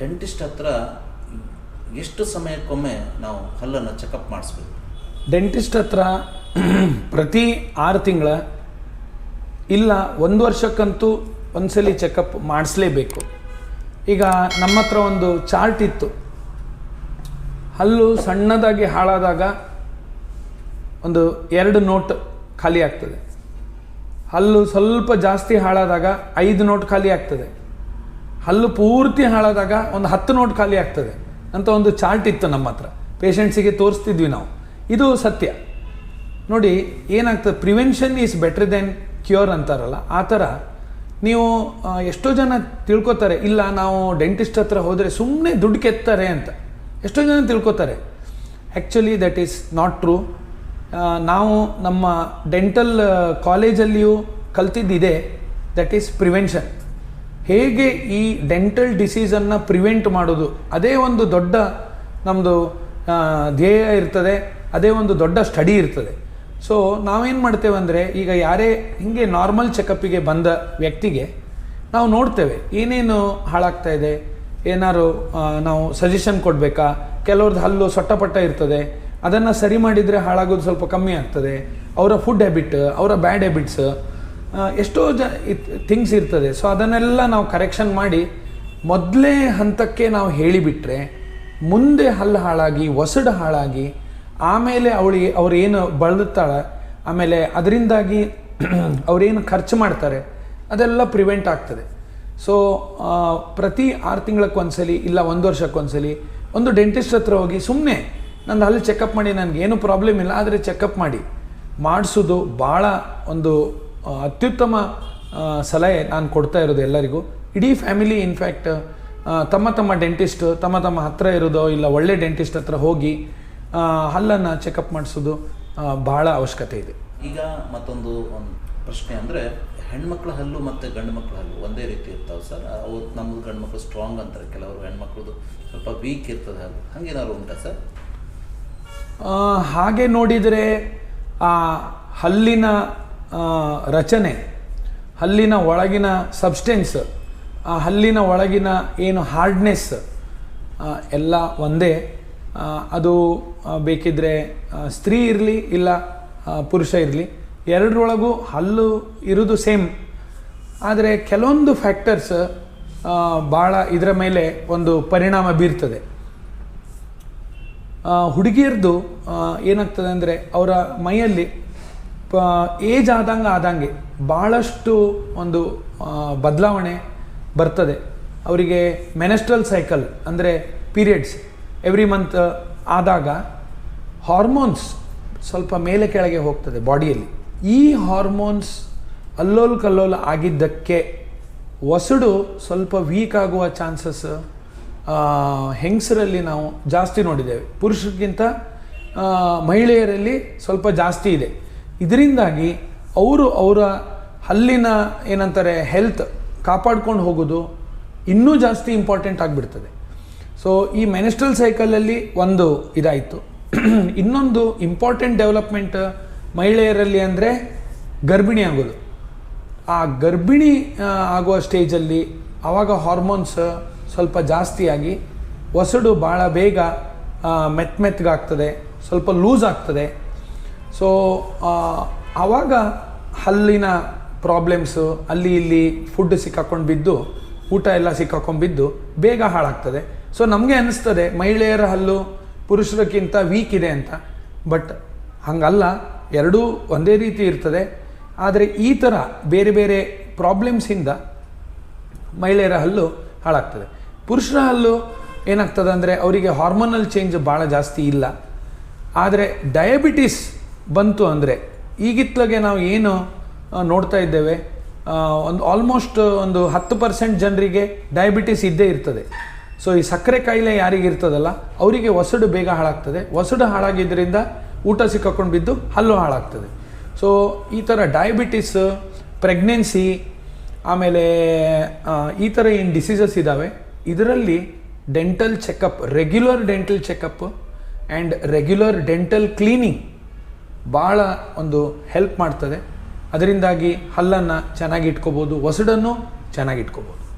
Dentist ಹತ್ರ ಎಷ್ಟು ಸಮಯಕ್ಕೊಮ್ಮೆ ನಾವು ಹಲ್ಲನ್ನು ಚೆಕಪ್ ಮಾಡಿಸ್ಬೇಕು? ಡೆಂಟಿಸ್ಟ್ ಹತ್ರ ಪ್ರತಿ ಆರು ತಿಂಗಳ ಇಲ್ಲ, ಒಂದು ವರ್ಷಕ್ಕಂತೂ ಒಂದ್ಸಲಿ ಚೆಕಪ್ ಮಾಡಿಸ್ಲೇಬೇಕು. ಈಗ ನಮ್ಮ ಹತ್ರ ಒಂದು ಚಾರ್ಟ್ ಇತ್ತು. ಹಲ್ಲು ಸಣ್ಣದಾಗಿ ಹಾಳಾದಾಗ ಒಂದು ಎರಡು ನೋಟ್ ಖಾಲಿ ಆಗ್ತದೆ. ಹಲ್ಲು ಸ್ವಲ್ಪ ಜಾಸ್ತಿ ಹಾಳಾದಾಗ ಐದು ನೋಟ್ ಖಾಲಿ ಆಗ್ತದೆ. ಹಲ್ಲು ಪೂರ್ತಿ ಹಾಳಾದಾಗ ಒಂದು ಹತ್ತು ನೋಟ್ ಖಾಲಿ ಆಗ್ತದೆ. ಅಂತ ಒಂದು ಚಾರ್ಟ್ ಇತ್ತು ನಮ್ಮ ಹತ್ರ. ಪೇಷಂಟ್ಸಿಗೆ ತೋರಿಸ್ತಿದ್ವಿ ನಾವು. ಇದು ಸತ್ಯ. ನೋಡಿ, ಏನಾಗ್ತದೆ? Prevention is better then cure ಅಂತಾರಲ್ಲ, ಆ ಥರ ನೀವು ಎಷ್ಟೋ ಜನ ತಿಳ್ಕೊತಾರೆ, ಇಲ್ಲ ನಾವು ಡೆಂಟಿಸ್ಟ್ ಹತ್ರ ಹೋದರೆ ಸುಮ್ಮನೆ ದುಡ್ಡು ಕೆತ್ತಾರೆ ಅಂತ. ಎಷ್ಟೋ ಜನ ತಿಳ್ಕೊತಾರೆ. Actually that is not true. ನಾವು ನಮ್ಮ ಡೆಂಟಲ್ ಕಾಲೇಜಲ್ಲಿಯೂ ಕಲ್ತಿದ್ದಿದೆ ದಟ್ ಈಸ್ ಪ್ರಿವೆನ್ಷನ್. ಹೇಗೆ ಈ ಡೆಂಟಲ್ ಡಿಸೀಸನ್ನು ಪ್ರಿವೆಂಟ್ ಮಾಡೋದು? ಅದೇ ಒಂದು ದೊಡ್ಡ ನಮ್ಮದು ಧ್ಯೇಯ ಇರ್ತದೆ, ಅದೇ ಒಂದು ದೊಡ್ಡ ಸ್ಟಡಿ ಇರ್ತದೆ. ಸೊ ನಾವೇನು ಮಾಡ್ತೇವೆ ಅಂದರೆ, ಈಗ ಯಾರೇ ಹಿಂಗೆ ನಾರ್ಮಲ್ ಚೆಕಪ್ಪಿಗೆ ಬಂದ ವ್ಯಕ್ತಿಗೆ ನಾವು ನೋಡ್ತೇವೆ, ಏನೇನು ಹಾಳಾಗ್ತಾ ಇದೆ ಏನಾದ್ರು ನಾವು ಸಜೆಷನ್ ಕೊಡಬೇಕಾ ಕೆಲವ್ರದ್ದು ಹಲ್ಲು ಸೊಟ್ಟಪಟ್ಟ ಇರ್ತದೆ, ಅದನ್ನು ಸರಿ ಮಾಡಿದರೆ ಹಾಳಾಗೋದು ಸ್ವಲ್ಪ ಕಮ್ಮಿ ಆಗ್ತದೆ, ಅವರ ಫುಡ್ ಹ್ಯಾಬಿಟ್ ಅವರ ಬ್ಯಾಡ್ ಹ್ಯಾಬಿಟ್ಸ್ ಎಷ್ಟೋ ಜ ಥಿಂಗ್ಸ್ ಇರ್ತದೆ. ಸೊ ಅದನ್ನೆಲ್ಲ ನಾವು ಕರೆಕ್ಷನ್ ಮಾಡಿ ಮೊದಲೇ ಹಂತಕ್ಕೆ ನಾವು ಹೇಳಿಬಿಟ್ರೆ ಮುಂದೆ ಹಲ್ಲು ಹಾಳಾಗಿ, ಒಸಡು ಹಾಳಾಗಿ, ಆಮೇಲೆ ಅವಳಿಗೆ ಅವ್ರೇನು ಬಳಲುತ್ತಾಳೆ ಆಮೇಲೆ ಅದರಿಂದಾಗಿ ಅವರೇನು ಖರ್ಚು ಮಾಡ್ತಾರೆ, ಅದೆಲ್ಲ ಪ್ರಿವೆಂಟ್ ಆಗ್ತದೆ. ಸೊ ಪ್ರತಿ ಆರು ತಿಂಗಳಕ್ಕೊಂದ್ಸಲಿ ಇಲ್ಲ ಒಂದು ವರ್ಷಕ್ಕೊಂದ್ಸಲಿ ಒಂದು ಡೆಂಟಿಸ್ಟ್ ಹತ್ರ ಹೋಗಿ ಸುಮ್ಮನೆ ನಂದು ಹಲ್ಲು ಚೆಕಪ್ ಮಾಡಿ ನನಗೇನು ಪ್ರಾಬ್ಲಮ್ ಇಲ್ಲ, ಆದರೆ ಚೆಕಪ್ ಮಾಡಿ. ಮಾಡಿಸೋದು ಭಾಳ ಒಂದು ಅತ್ಯುತ್ತಮ ಸಲಹೆ ನಾನು ಕೊಡ್ತಾ ಇರೋದು ಎಲ್ಲರಿಗೂ. ಇಡೀ ಫ್ಯಾಮಿಲಿ ಇನ್ಫ್ಯಾಕ್ಟ್ ತಮ್ಮ ತಮ್ಮ ಡೆಂಟಿಸ್ಟ್ ತಮ್ಮ ತಮ್ಮ ಹತ್ರ ಇರೋದೋ ಇಲ್ಲ ಒಳ್ಳೆ ಡೆಂಟಿಸ್ಟ್ ಹತ್ರ ಹೋಗಿ ಹಲ್ಲನ್ನು ಚೆಕಪ್ ಮಾಡಿಸೋದು ಭಾಳ ಅವಶ್ಯಕತೆ ಇದೆ. ಈಗ ಮತ್ತೊಂದು ಒಂದು ಪ್ರಶ್ನೆ ಅಂದರೆ ಹೆಣ್ಮಕ್ಳ ಹಲ್ಲು ಮತ್ತು ಗಂಡು ಮಕ್ಕಳ ಹಲ್ಲು ಒಂದೇ ರೀತಿ ಇರ್ತಾವೆ ಸರ್. ಅವು ನಮ್ಮದು ಗಂಡು ಮಕ್ಕಳು ಸ್ಟ್ರಾಂಗ್ ಅಂತಾರೆ ಕೆಲವರು ಹೆಣ್ಮಕ್ಳದ್ದು ಸ್ವಲ್ಪ ವೀಕ್ ಇರ್ತದೆ ಹಲ್ಲು. ಹಂಗೇನಾದ್ರು ಉಂಟಾ ಸರ್? ಹಾಗೆ ನೋಡಿದರೆ ಆ ಹಲ್ಲಿನ ರಚನೆ, ಹಲ್ಲಿನ ಒಳಗಿನ ಸಬ್ಸ್ಟೆನ್ಸ್ ಆ ಹಲ್ಲಿನ ಒಳಗಿನ ಏನು ಹಾರ್ಡ್ನೆಸ್ ಎಲ್ಲ ಒಂದೇ. ಅದು ಬೇಕಿದ್ರೆ ಸ್ತ್ರೀ ಇರಲಿ ಇಲ್ಲ ಪುರುಷ ಇರಲಿ, ಎರಡರೊಳಗೂ ಹಲ್ಲು ಇರೋದು ಸೇಮ್ ಆದರೆ ಕೆಲವೊಂದು ಫ್ಯಾಕ್ಟರ್ಸ್ ಭಾಳ ಇದರ ಮೇಲೆ ಒಂದು ಪರಿಣಾಮ ಬೀರ್ತದೆ. ಹುಡುಗಿಯರ್ದು ಏನಾಗ್ತದೆ ಅಂದರೆ ಅವರ ಮೈಯಲ್ಲಿ ಏಜ್ ಆದಂಗೆ ಆದಂಗೆ ಭಾಳಷ್ಟು ಒಂದು ಬದಲಾವಣೆ ಬರ್ತದೆ. ಅವರಿಗೆ ಮೆನೆಸ್ಟ್ರಲ್ ಸೈಕಲ್ ಅಂದರೆ ಪೀರಿಯಡ್ಸ್. ಎವ್ರಿ ಮಂತ್ ಆದಾಗ ಹಾರ್ಮೋನ್ಸ್ ಸ್ವಲ್ಪ ಮೇಲೆ ಕೆಳಗೆ ಹೋಗ್ತದೆ ಬಾಡಿಯಲ್ಲಿ. ಈ ಹಾರ್ಮೋನ್ಸ್ ಅಲ್ಲೋಲ್ ಕಲ್ಲೋಲ್ ಆಗಿದ್ದಕ್ಕೆ ಒಸಡು ಸ್ವಲ್ಪ ವೀಕ್ ಆಗುವ ಚಾನ್ಸಸ್ ಹೆಂಗಸರಲ್ಲಿ ನಾವು ಜಾಸ್ತಿ ನೋಡಿದ್ದೇವೆ. ಪುರುಷರಿಗಿಂತ ಮಹಿಳೆಯರಲ್ಲಿ ಸ್ವಲ್ಪ ಜಾಸ್ತಿ ಇದೆ. ಇದರಿಂದಾಗಿ ಅವರು ಅವರ ಹಲ್ಲಿನ ಏನಂತಾರೆ ಹೆಲ್ತ್ ಕಾಪಾಡ್ಕೊಂಡು ಹೋಗೋದು ಇನ್ನೂ ಜಾಸ್ತಿ ಇಂಪಾರ್ಟೆಂಟ್ ಆಗಿಬಿಡ್ತದೆ. ಸೊ ಈ ಮೆನಿಸ್ಟ್ರಲ್ ಸೈಕಲಲ್ಲಿ ಒಂದು ಇದಾಯಿತು. ಇನ್ನೊಂದು ಇಂಪಾರ್ಟೆಂಟ್ ಡೆವಲಪ್ಮೆಂಟ್ ಮಹಿಳೆಯರಲ್ಲಿ ಅಂದರೆ ಗರ್ಭಿಣಿ ಆಗೋದು. ಆ ಗರ್ಭಿಣಿ ಆಗುವ ಸ್ಟೇಜಲ್ಲಿ ಆವಾಗ ಹಾರ್ಮೋನ್ಸ್ ಸ್ವಲ್ಪ ಜಾಸ್ತಿಯಾಗಿ ಒಸಡು ಭಾಳ ಬೇಗ ಮೆತ್ತ ಮೆತ್ ಮೆತ್ತಗಾಗ್ತದೆ ಸ್ವಲ್ಪ ಲೂಸ್ ಆಗ್ತದೆ. ಸೊ ಆವಾಗ ಹಲ್ಲಿನ ಪ್ರಾಬ್ಲಮ್ಸು ಅಲ್ಲಿ ಇಲ್ಲಿ ಫುಡ್ ಸಿಕ್ಕಾಕೊಂಡು ಬಿದ್ದು, ಊಟ ಎಲ್ಲ ಸಿಕ್ಕಾಕೊಂಡು ಬಿದ್ದು ಬೇಗ ಹಾಳಾಗ್ತದೆ. ಸೊ ನಮಗೆ ಅನ್ನಿಸ್ತದೆ ಮಹಿಳೆಯರ ಹಲ್ಲು ಪುರುಷರಕ್ಕಿಂತ ವೀಕ್ ಇದೆ ಅಂತ. ಬಟ್ ಹಂಗಲ್ಲ, ಎರಡೂ ಒಂದೇ ರೀತಿ ಇರ್ತದೆ. ಆದರೆ ಈ ಥರ ಬೇರೆ ಬೇರೆ ಪ್ರಾಬ್ಲಮ್ಸಿಂದ ಮಹಿಳೆಯರ ಹಲ್ಲು ಹಾಳಾಗ್ತದೆ. ಪುರುಷರ ಹಲ್ಲು ಏನಾಗ್ತದೆ ಅಂದರೆ ಅವರಿಗೆ ಹಾರ್ಮೋನಲ್ ಚೇಂಜ್ ಭಾಳ ಜಾಸ್ತಿ ಇಲ್ಲ. ಆದರೆ ಡಯಾಬಿಟಿಸ್ ಬಂತು ಅಂದರೆ ಈಗಿತ್ಲಗೆ ನಾವು ಏನು ನೋಡ್ತಾ ಇದ್ದೇವೆ ಒಂದು ಆಲ್ಮೋಸ್ಟ್ ಒಂದು ಹತ್ತು ಪರ್ಸೆಂಟ್ ಜನರಿಗೆ ಡಯಾಬಿಟಿಸ್ ಇದ್ದೇ ಇರ್ತದೆ. ಸೊ ಈ ಸಕ್ಕರೆ ಕಾಯಿಲೆ ಯಾರಿಗೆ ಇರ್ತದಲ್ಲ, ಅವರಿಗೆ ಒಸಡು ಬೇಗ ಹಾಳಾಗ್ತದೆ. ಒಸಡು ಹಾಳಾಗಿದ್ದರಿಂದ ಊಟ ಸಿಕ್ಕಾಕೊಂಡು ಬಿದ್ದು ಹಲ್ಲು ಹಾಳಾಗ್ತದೆ. ಸೊ ಈ ಥರ ಡಯಾಬಿಟಿಸ್ ಪ್ರೆಗ್ನೆನ್ಸಿ ಆಮೇಲೆ ಈ ಥರ ಏನು ಡಿಸೀಸಸ್ ಇದ್ದಾವೆ ಇದರಲ್ಲಿ dental checkup regular dental checkup and regular dental cleaning ಭಾಳ ಒಂದು ಹೆಲ್ಪ್ ಮಾಡ್ತದೆ. ಅದರಿಂದಾಗಿ ಹಲ್ಲನ್ನು ಚೆನ್ನಾಗಿ ಇಟ್ಕೋಬೋದು ಒಸಡನ್ನು ಚೆನ್ನಾಗಿ ಇಟ್ಕೋಬೋದು.